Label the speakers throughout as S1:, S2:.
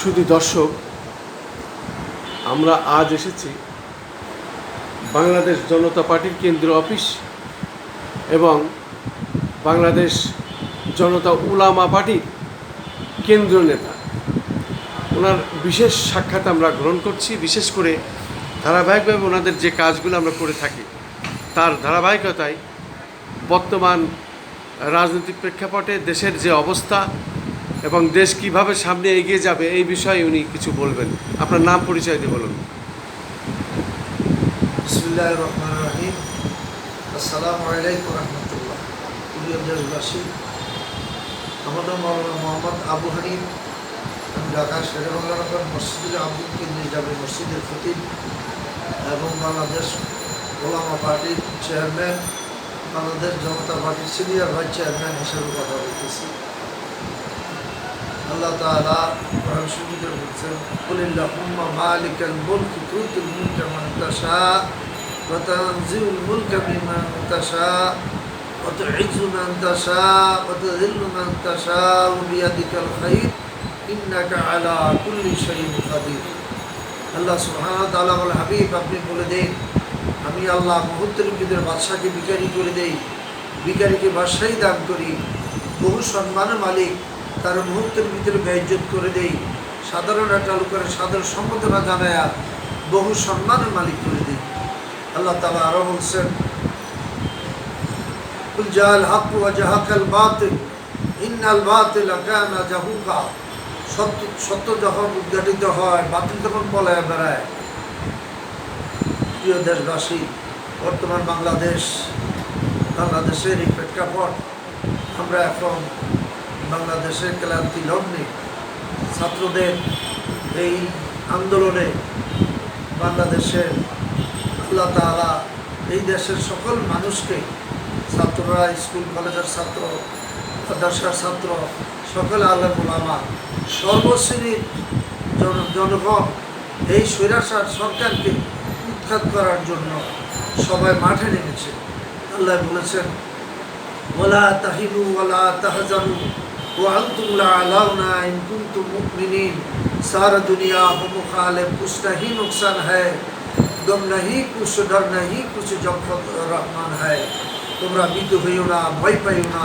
S1: শুধু দর্শক, আমরা আজ এসেছি বাংলাদেশ জনতা পার্টির কেন্দ্রীয় অফিস এবং বাংলাদেশ জনতা উলামা পার্টির কেন্দ্রীয় নেতা। ওনার বিশেষ সাক্ষাৎ আমরা গ্রহণ করছি, বিশেষ করে ধারাবাহিকভাবে ওনাদের যে কাজগুলো আমরা করে থাকি, তার ধারাবাহিকতায় বর্তমান রাজনৈতিক প্রেক্ষাপটে দেশের যে অবস্থা এবং দেশ কীভাবে সামনে এগিয়ে যাবে এই বিষয়ে উনি কিছু বলবেন। আপনার নাম পরিচয় দিয়ে বলুন।
S2: আসসালামু আলাইকুম মৌলানা মোহাম্মদ আবু হানিফ। আমি ঢাকা শেরে বাংলানগর মসজিদুল আব্দুল কেন্দ্রীয় জামে মসজিদের খতিব এবং বাংলাদেশ ওলামা পার্টির চেয়ারম্যান, বাংলাদেশ জনতা পার্টির সিনিয়র ভাইস চেয়ারম্যান হিসেবে কথা বলতেছি। আল্লাহ তালা কোরআন শরীফে বলছেন, কুলিল্লাহুম্মা মালিকাল মুলকি, তুতিল মুলকা মান তাশা, ওয়া তানজিউল মুলকা মিমান তাশা, ওয়া তু'ইজ্জু মান তাশা, ওয়া তুযিল্লু মান তাশা বিয়াদিকাল খায়র ইন্নাকা আলা কুল্লি শাইইন কাদির। আল্লাহ সুবহানাহু ওয়া তাআলা বলে, হাবিব, আপনি বলে দেন, আমি আল্লাহ মুহূর্তের ভিতরে বাদশাকে বিকারি করে দেই বিকারিকে বাদশাহী দান করি, বহু সম্মানের মালিক তার মুহূর্তের ভিতরে ব্যয়জত করে দেই, সাধারণ চালু করে সাধারণ সম্বোধনা জানায়া বহু সম্মানের মালিক করে দেই। আল্লাহ তালা আরও বলছেন জাহাল হাকু জাহাকাল ইন্নাল জাহুকা। সত্য সত্য যখন উদ্ঘাটিত হয়, বাতিল তখন পলায় বেড়ায়। প্রিয় দেশবাসী, বর্তমান বাংলাদেশ, বাংলাদেশের এই প্রেক্ষাপট, আমরা এখন বাংলাদেশের ক্লান্তি লগ্নে ছাত্রদের এই আন্দোলনে বাংলাদেশের আল্লাহ তালা এই দেশের সকল মানুষকে, ছাত্ররা, স্কুল, কলেজের ছাত্র, মাদ্রাসার ছাত্র, সকল আল্লাহ মোলামা সর্বশ্রেণীর জন, জনগণ এই স্বৈরাচার সরকারকে উৎখাত করার জন্য সবাই মাঠে নেমেছে। আল্লাহ বলেছেন, ওলা তাহিনু ওলা তাহজানু। وأنتم لعلون إن كنتم مؤمنين سارا دنیا ہو مخالف کچھ نہیں نقصان ہے নাহি কুছ ডর নাহি কুছ জগফত রহমান হয়। তোমরা বিধু হইও না, ভয় পাইও না।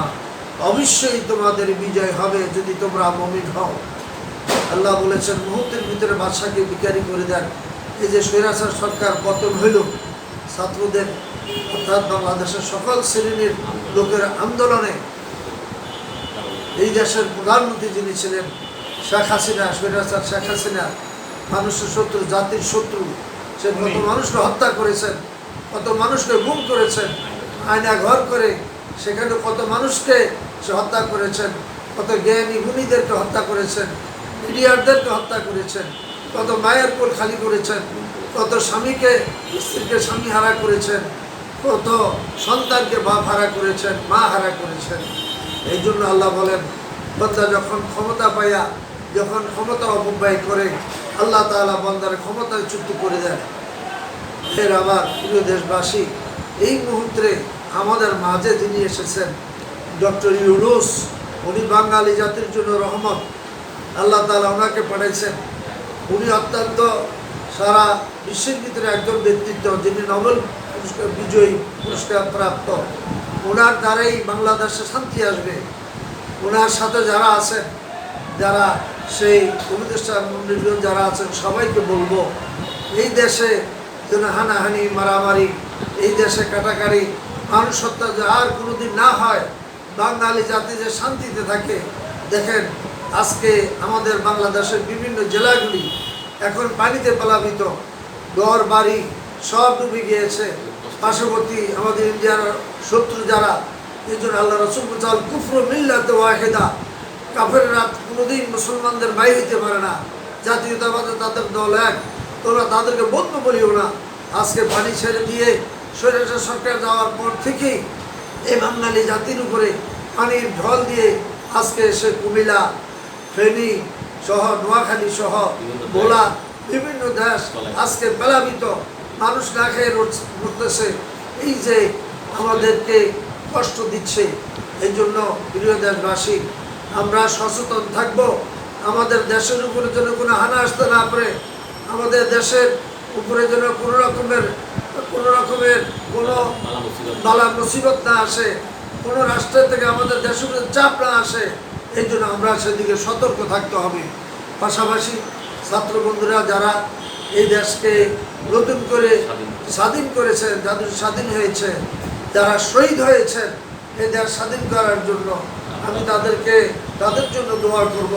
S2: অবশ্যই তোমাদের বিজয় হবে যদি তোমরা মমিন হও। আল্লাহ বলেছেন, মুহূর্তের ভিতরে বাদশাকে বিকারি করে দেন। এই যে স্বৈরাচার সরকার পতন হইল, ছাত্রদের, অর্থাৎ বাংলাদেশের সকল শ্রেণির লোকের আন্দোলনে এই দেশের প্রধানমন্ত্রী যিনি ছিলেন শেখ হাসিনা স্বৈরাচার শেখ হাসিনা মানুষের শত্রু জাতির শত্রু সে কত মানুষকে হত্যা করেছেন কত মানুষকে গুম করেছেন আয়না ঘর করে সেখানে কত মানুষকে সে হত্যা করেছেন কত জ্ঞানী গুণীদেরকে হত্যা করেছেন মিডিয়ারদেরকে হত্যা করেছেন কত মায়ের কোল খালি করেছেন কত স্বামীকে স্ত্রীকে স্বামী হারা করেছেন কত সন্তানকে বাপ হারা করেছেন মা হারা করেছেন। এই জন্য আল্লাহ বলেন, বন্দা যখন ক্ষমতা পাইয়া, যখন ক্ষমতা অপব্যয় করে, আল্লাহ তাআলা বন্দার ক্ষমতায় চুক্তি করে দেন। এর আবার প্রিয় দেশবাসী, এই মুহূর্তে আমাদের মাঝে যিনি এসেছেন, ডক্টর ইউনুস, উনি বাঙালি জাতির জন্য রহমত। আল্লাহ তাআলা ওনাকে পাঠাইছেন। উনি অত্যন্ত সারা বিশ্বের ভিতরে একজন ব্যক্তিত্ব, যিনি নোবেল পুরস্কার, বিজয়ী পুরস্কার প্রাপ্ত ওনার দ্বারাই বাংলাদেশে শান্তি আসবে। ওনার সাথে যারা আছেন, যারা সেই উপদেষ্টা মন্ডলীয় যারা আছেন, সবাইকে বলব, এই দেশে যেন হানাহানি, মারামারি, এই দেশে কাটাকারি মানুষ হত্যা আর কোনোদিন না হয়, বাঙালি জাতি যে শান্তিতে থাকে, দেখেন, আজকে আমাদের বাংলাদেশের বিভিন্ন জেলাগুলি এখন পানিতে প্লাবিত, ঘর বাড়ি সব ডুবে গিয়েছে। পার্শ্ববর্তী আমাদের ইন্ডিয়ার শত্রু যারা এই জন্য আল্লাহ রসুল চাল কুফর মিল্লাতে ওয়াহেদা। কাফের রাত কোনোদিন মুসলমানদের বাইরে হইতে পারে না। জাতীয়তাবাদে তাদের দল এক। তোমরা তাদেরকে বন্ধ বলিও না। আজকে পানি ছেড়ে দিয়ে স্বৈরাচার সরকার যাওয়ার পর থেকেই এই বাঙালি জাতির উপরে পানির ঢল দিয়ে আজকে সে কুমিলা ফেনী সহ নোয়াখালী সহ ভোলা বিভিন্ন দেশ আজকে প্লাবিত। মানুষ না খেয়ে মরতেছে, এই যে আমাদেরকে কষ্ট দিচ্ছে, এই জন্য প্রিয় দেশবাসী, আমরা সচেতন থাকব। আমাদের দেশের উপরে যেন কোনো হানা আসতে না পারে, আমাদের দেশের উপরে যেন কোনো রকমের কোনো রকমের কোনো বালা মুসিবত না আসে, কোনো রাষ্ট্রের থেকে আমাদের দেশের উপরে চাপ না আসে, এই জন্য আমরা সেদিকে সতর্ক থাকতে হবে। পাশাপাশি ছাত্র বন্ধুরা, যারা এই দেশকে নতুন করে স্বাধীন করেছেন যাদের স্বাধীন হয়েছে যারা শহীদ হয়েছেন এই দেশ স্বাধীন করার জন্য আমি তাদেরকে তাদের জন্য দোয়া করব।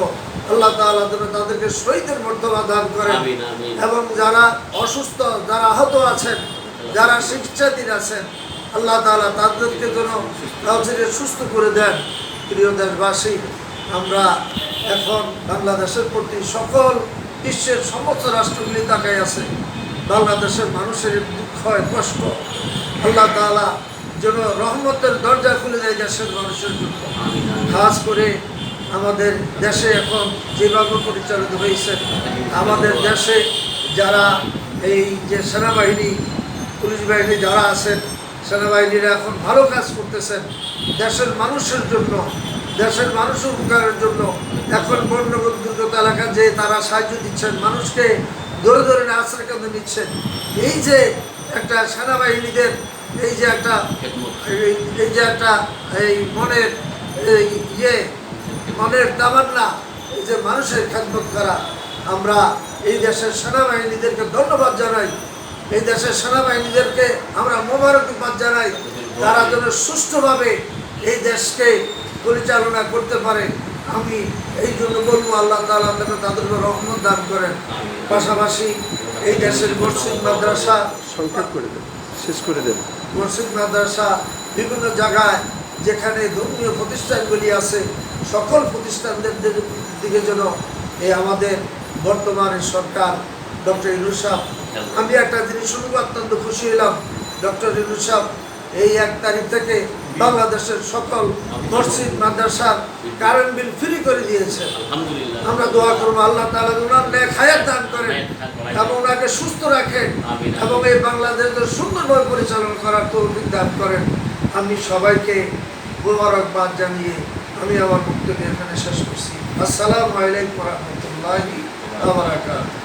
S2: আল্লাহ তাআলা যেন তাদেরকে শহীদের মর্যাদা দান করেন। এবং যারা অসুস্থ যারা আহত আছেন যারা শিক্ষাধীন আছেন আল্লাহ তাআলা তাদেরকে যেন তাড়াতাড়ি সুস্থ করে দেন। প্রিয় দেশবাসী আমরা এখন বাংলাদেশের প্রতি সকল বিশ্বের সমস্ত রাষ্ট্রগুলি তাকাই আছে। বাংলাদেশের মানুষের দুঃখ কষ্ট। আল্লাহ তাআলা যেন রহমতের দরজা খুলে দেয় দেশের মানুষের জন্য। খাস করে আমাদের দেশে এখন যেভাবে পরিচালিত হয়েছে, আমাদের দেশে যারা এই যে সেনাবাহিনী, পুলিশ বাহিনী যারা আছেন, সেনাবাহিনীরা এখন ভালো কাজ করতেছেন। দেশের মানুষের জন্য, দেশের মানুষের উপকারের জন্য এখন বন্যগত দুর্গত এলাকা যে তারা সাহায্য দিচ্ছেন, মানুষকে ধরে ধরে না আশ্রয় কেন্দ্র নিচ্ছেন। এই যে একটা সেনাবাহিনীদের এই যে একটা এই এই যে একটা এই মনের ইয়ে মনের তামান্না এই যে মানুষের খেদমত করা আমরা এই দেশের সেনাবাহিনীদেরকে ধন্যবাদ জানাই। এই দেশের সেনাবাহিনীদেরকে আমরা মোবারকবাদ জানাই। তারা যেন সুষ্ঠুভাবে এই দেশকে পরিচালনা করতে পারে। আমি এই জন্য বলব আল্লাহ তাআলা যেন তাদেরকে রহমত দান করেন। পাশাপাশি এই দেশের মসজিদ মাদ্রাসা
S1: সংক্ষেপ করে দেন শেষ করে দেন।
S2: মসজিদ মাদ্রাসা বিভিন্ন জায়গায় যেখানে ধর্মীয় প্রতিষ্ঠানগুলি আছে সকল প্রতিষ্ঠানদের দিকে- যেন এই আমাদের বর্তমানে সরকার ডক্টর ইনুসাফ আমি একটা জিনিস শুনব অত্যন্ত খুশি হলাম ডক্টর ইনুসাফ এই এক তারিখ থেকে বাংলাদেশের সকল মসজিদ মাদ্রাসার কারেন্ট বিল ফ্রি করে দিয়েছে। আমরা দোয়া করব আল্লাহ তাআলা ওনার ন্যায় হায়াত দান করেন এবং ওনাকে সুস্থ রাখেন
S3: আমিন।
S2: এবং এই বাংলাদেশকে সুন্দরভাবে পরিচালনা করার তৌফিক দান করেন। আমি সবাইকে মোবারকবাদ জানিয়ে আমি আমার বক্তব্য এখানে শেষ করছি। আসসালামু আলাইকুম রহমতুল্লাহি ওয়া বারাকাতুহু।